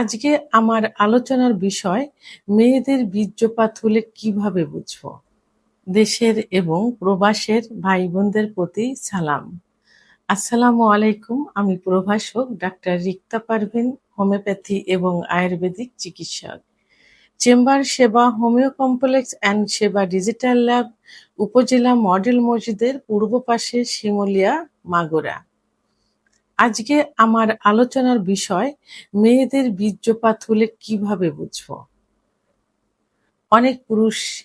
আজকে আমার আলোচনার বিষয়, মেয়েদের বীর্যপাত হলে কীভাবে বুঝব? দেশের এবং প্রবাসের ভাই বোনদের প্রতি সালাম। আসসালামু আলাইকুম, আমি প্রভাষক ডাক্তার রিক্তা পারভিন, হোমিওপ্যাথি এবং আয়ুর্বেদিক চিকিৎসক। Chamber Seba homeo complex and Seba digital lab, উপজেলা মডেল মসজিদের পূর্ব পাশে শিমুলিয়া, মাগুরা। আজকে আমার আলোচনার বিষয়, মেয়েদের বীর্যপাত হলে কীভাবে বুঝব? অনেক পুরুষ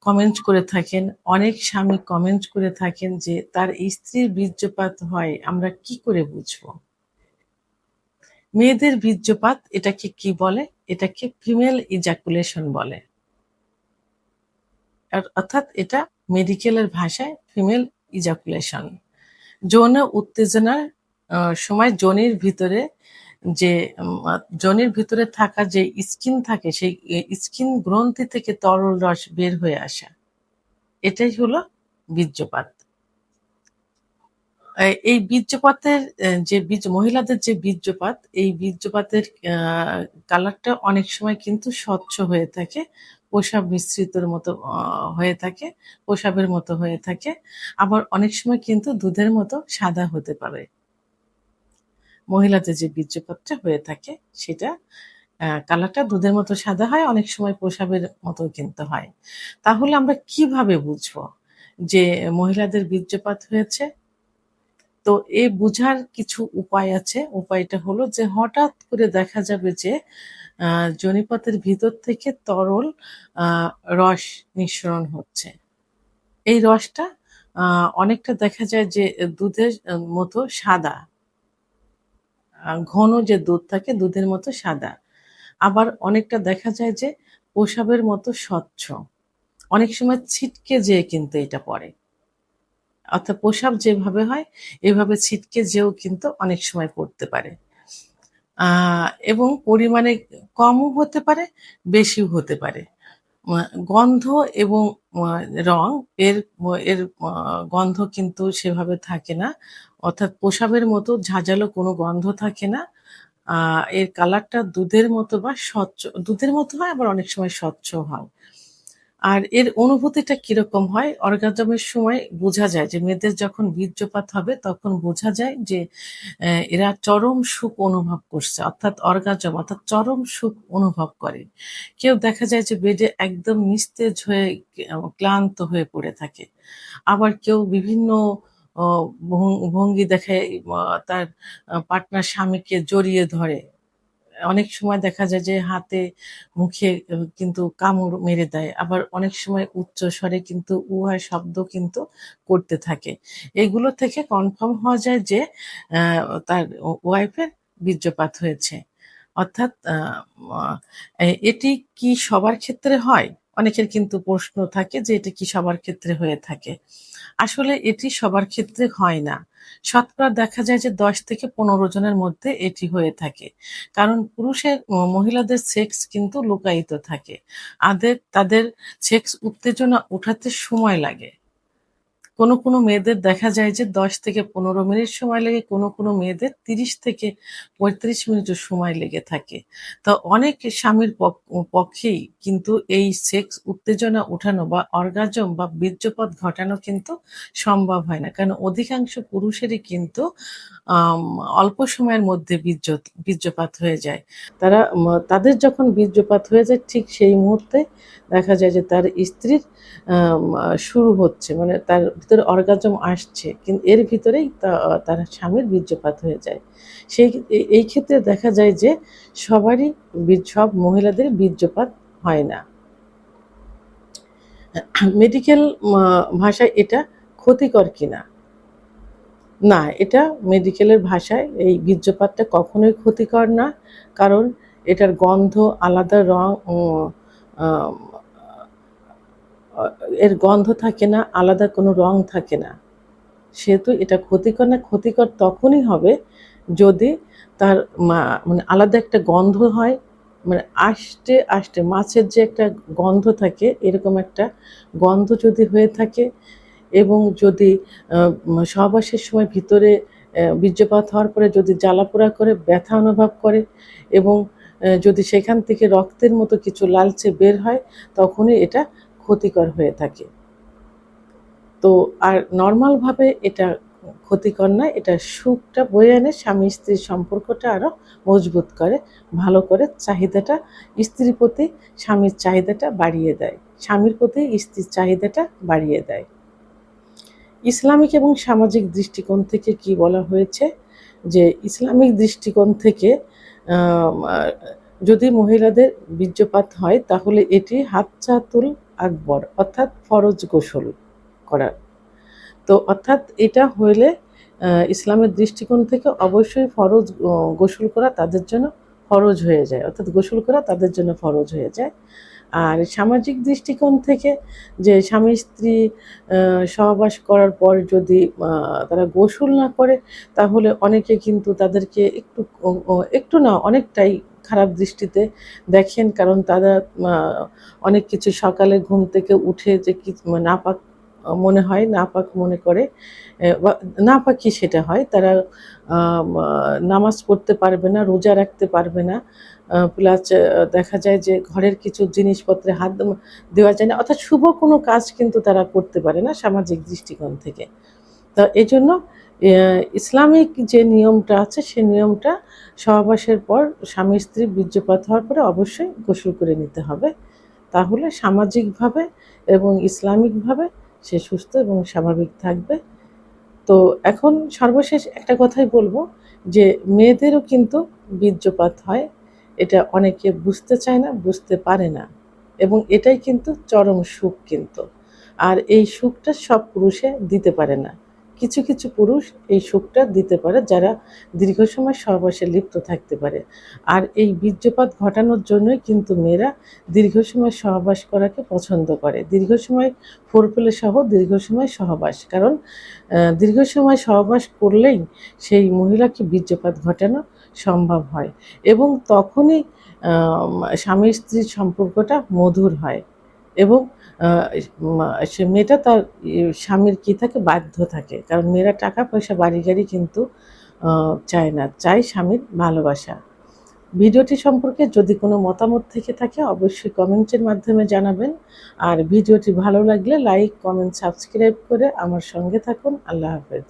কমেন্ট করে থাকেন, অনেক স্বামী কমেন্ট করে থাকেন যে তার স্ত্রীর বীর্যপাত হয়, আমরা কি করে বুঝব? মেয়েদের বীর্যপাত এটাকে কি বলে? এটাকে ফিমেল ইজাকুলেশন বলে। অর্থাৎ এটা মেডিকেলের ভাষায় ফিমেল ইজাকুলেশন যৌন উত্তেজনার সময় জনির ভিতরে যে জনির ভিতরে থাকা যে স্কিন থাকে, সেই স্কিন গ্রন্থি থেকে তরল রস বের হয়ে আসা। এটাই হলো বীর্যপাত। এই বীর্যপাতের যে বীজ মহিলাদের যে বীর্যপাত, এই বীর্যপাতের কালারটা অনেক সময় কিন্তু স্বচ্ছ হয়ে থাকে পোশাব মিশ্রিতর মতো হয়ে থাকে পোশাবের মতো হয়ে থাকে। আবার অনেক সময় কিন্তু দুধের মতো সাদা হতে পারে। মহিলাদের যে বীর্যপাতটা হয়ে থাকে, সেটা কালারটা দুধের মতো সাদা হয়, অনেক সময় পোশাবের মতো কিন্তু হয়। তাহলে আমরা কীভাবে বুঝব যে মহিলাদের বীর্যপাত হয়েছে? তো এ বুঝার কিছু উপায় আছে। উপায়টা হলো যে হঠাৎ করে দেখা যাবে যে জনিপথের ভিতর থেকে তরল রস নিঃসরণ হচ্ছে। এই রসটা অনেকটা দেখা যায় যে দুধের মতো সাদা। ঘন যে দুধ থাকে, দুধের মতো সাদা। আবার অনেকটা দেখা যায় যে পোশাবের মতো স্বচ্ছ। অনেক সময় ছিটকে যেয়ে কিন্তু এটা পড়ে। অর্থাৎ পোশাব যেভাবে হয়, এভাবে ছিটকে যেও কিন্তু অনেক সময় পড়তে পারে। এবং পরিমাণে কমও হতে পারে, বেশিও হতে পারে। গন্ধ এবং রং এর এর গন্ধ কিন্তু সেভাবে থাকে না। অর্থাৎ পোশাবের মতো ঝাঁঝালো কোনো গন্ধ থাকে না। এর কালারটা দুধের মতো বা স্বচ্ছ, দুধের মতো হয়, আবার অনেক সময় স্বচ্ছ হয়। আর এর অনুভূতিটা কীরকম হয়? অর্গাজমের সময় বোঝা যায় যে মেয়েদের যখন বীর্যপাত হবে, তখন বোঝা যায় যে এরা চরম সুখ অনুভব করছে। অর্থাৎ অর্গাজম, অর্থাৎ চরম সুখ অনুভব করে। কেউ দেখা যায় যে বেডে একদম নিস্তেজ হয়ে ক্লান্ত হয়ে পড়ে থাকে। আবার কেউ বিভিন্ন ভঙ্গি দেখে তার পার্টনার স্বামীকে জড়িয়ে ধরে। অনেক সময় দেখা যায় যে হাতে, মুখে কিন্তু কামড় মেরে দেয়। আবার অনেক সময় উচ্চ স্বরে কিন্তু উহা শব্দ কিন্তু করতে থাকে। এগুলো থেকে কনফার্ম হওয়া যায় যে তার ওয়াইফের বীর্যপাত হয়েছে। অর্থাৎ এটি কি সবার ক্ষেত্রে হয়? অনেকের কিন্তু প্রশ্ন থাকে যে এটা কি সবার ক্ষেত্রে হয়ে থাকে। আসলে এটি সবার ক্ষেত্রে হয় না। শতকরা দেখা যায় যে দশ থেকে পনেরো জনের মধ্যে এটি হয়ে থাকে। কারণ পুরুষের মহিলাদের সেক্স কিন্তু লুকায়িত থাকে। আদের, তাদের সেক্স উত্তেজনা উঠাতে সময় লাগে। কোনো কোনো মেয়েদের দেখা যায় যে দশ থেকে পনেরো মিনিট সময় লেগে, কোনো কোনো মেয়েদের তিরিশ থেকে পঁয়ত্রিশ মিনিটও সময় লেগে থাকে। তো অনেক স্বামীর পক্ষেই কিন্তু এই সেক্স উত্তেজনা উঠানো বা অর্গাজম বা বীর্যপথ ঘটানো কিন্তু সম্ভব হয় না। কারণ অধিকাংশ পুরুষেরই কিন্তু অল্প সময়ের মধ্যে বীর্য, বীর্যপাত হয়ে যায়। তারা তাদের যখন বীর্যপাত হয়ে যায়, ঠিক সেই মুহূর্তে দেখা যায় যে তার স্ত্রীর শুরু হচ্ছে। মানে তার ভিতরে অর্গাজম আসছে, কিন্তু এর ভিতরেই তার স্বামীর বীর্যপাত হয়ে যায়। সেই এই ক্ষেত্রে দেখা যায় যে সবারই সব মহিলাদের বীর্যপাত হয় না। মেডিকেল ভাষায় এটা ক্ষতিকর কিনা? না, এটা মেডিকেলের ভাষায় এই বীর্যপাতটা কখনোই ক্ষতিকর না, কারণ এটার গন্ধ, আলাদা রং এর গন্ধ থাকে না, আলাদা কোনো রং থাকে না। সেহেতু এটা ক্ষতিকর না, ক্ষতিকর তখনই হবে যদি তার মানে আলাদা একটা গন্ধ হয় মানে আষ্টে আষ্টে, মাছের যে একটা গন্ধ থাকে, এরকম একটা গন্ধ যদি হয়ে থাকে এবং যদি সহবাসের সময় ভিতরে বীর্যপাত হওয়ার পরে যদি জ্বালাপোড়া করে, ব্যথা অনুভব করে এবং যদি সেখান থেকে রক্তের মতো কিছু লালচে বের হয়, তখনই এটা ক্ষতিকর হয়ে থাকে। তো আর নর্মালভাবে এটা ক্ষতিকর নয়, এটা সুখটা বয়ে আনে স্বামী স্ত্রীর সম্পর্কটা আরও মজবুত করে, ভালো করে চাহিদাটা, স্ত্রীর প্রতি স্বামীর চাহিদাটা বাড়িয়ে দেয়। স্বামীর প্রতি স্ত্রীর চাহিদাটা বাড়িয়ে দেয়। ইসলামিক এবং সামাজিক দৃষ্টিকোণ থেকে কি বলা হয়েছে? যে ইসলামিক দৃষ্টিকোণ থেকে যদি মহিলাদের বীর্যপাত হয়, তাহলে এটি হাত হাতচাতুল আকবর, অর্থাৎ ফরজ গোসল করার। তো অর্থাৎ এটা হইলে ইসলামের দৃষ্টিকোণ থেকে অবশ্যই ফরজ গোসল করা তাদের জন্য ফরজ হয়ে যায়। অর্থাৎ গোসল করা তাদের জন্য ফরজ হয়ে যায়। আর সামাজিক দৃষ্টিকোণ থেকে যে স্বামী, স্ত্রী সহবাস করার পর যদি তারা গোসল না করে, তাহলে অনেকে কিন্তু তাদেরকে একটু একটু না, অনেকটাই খারাপ দৃষ্টিতে দেখেন, কারণ তারা অনেক কিছু সকালে ঘুম থেকে উঠে যে কি নাপাক মনে হয়, নাপাক মনে করে নাপাকি সেটা হয়, তারা নামাজ পড়তে পারবে না, রোজা রাখতে পারবে না প্লাস দেখা যায় যে ঘরের কিছু জিনিসপত্রে হাত দেওয়া যায় না, অর্থাৎ শুভ কোনো কাজ কিন্তু তারা করতে পারে না সামাজিক দৃষ্টিকোণ থেকে। তো এই জন্য ইসলামিক যে নিয়মটা আছে, সে নিয়মটা সহবাসের পর স্বামী স্ত্রী বীর্যপাত হওয়ার পরে অবশ্যই গোসল করে নিতে হবে। তাহলে সামাজিকভাবে এবং ইসলামিকভাবে সে সুস্থ এবং স্বাভাবিক থাকবে। তো এখন সর্বশেষ একটা কথাই বলব যে, মেয়েদেরও কিন্তু বীর্যপাত হয়। এটা অনেকে বুঝতে চায় না, বুঝতে পারে না। এবং এটাই কিন্তু চরম সুখ কিন্তু। আর এই সুখটা সব পুরুষে দিতে পারে না। কিছু কিছু পুরুষ এই সুখটা দিতে পারে যারা দীর্ঘ সময় সহবাসে লিপ্ত থাকতে পারে। আর এই বীর্যপাত ঘটানোর জন্যই কিন্তু মেয়েরা দীর্ঘ সময় সহবাস করাকে পছন্দ করে। দীর্ঘ সময় ফোরপেলে সহ দীর্ঘ সময় সহবাস। কারণ দীর্ঘ সময় সহবাস করলেই সেই মহিলাকে বীর্যপাত ঘটানো সম্ভব হয় এবং তখনই স্বামী স্ত্রীর সম্পর্কটা মধুর হয় এবং সে মেয়েটা তার স্বামীর কী থাকে? বাধ্য থাকে। কারণ মেয়েরা টাকা, পয়সা, বাড়ি গাড়ি কিন্তু চায় না। চাই স্বামীর ভালোবাসা। ভিডিওটি সম্পর্কে যদি কোনো মতামত থেকে থাকে, অবশ্যই কমেন্টের মাধ্যমে জানাবেন। আর ভিডিওটি ভালো লাগলে লাইক, কমেন্ট, সাবস্ক্রাইব করে আমার সঙ্গে থাকুন। আল্লাহ হাফেজ।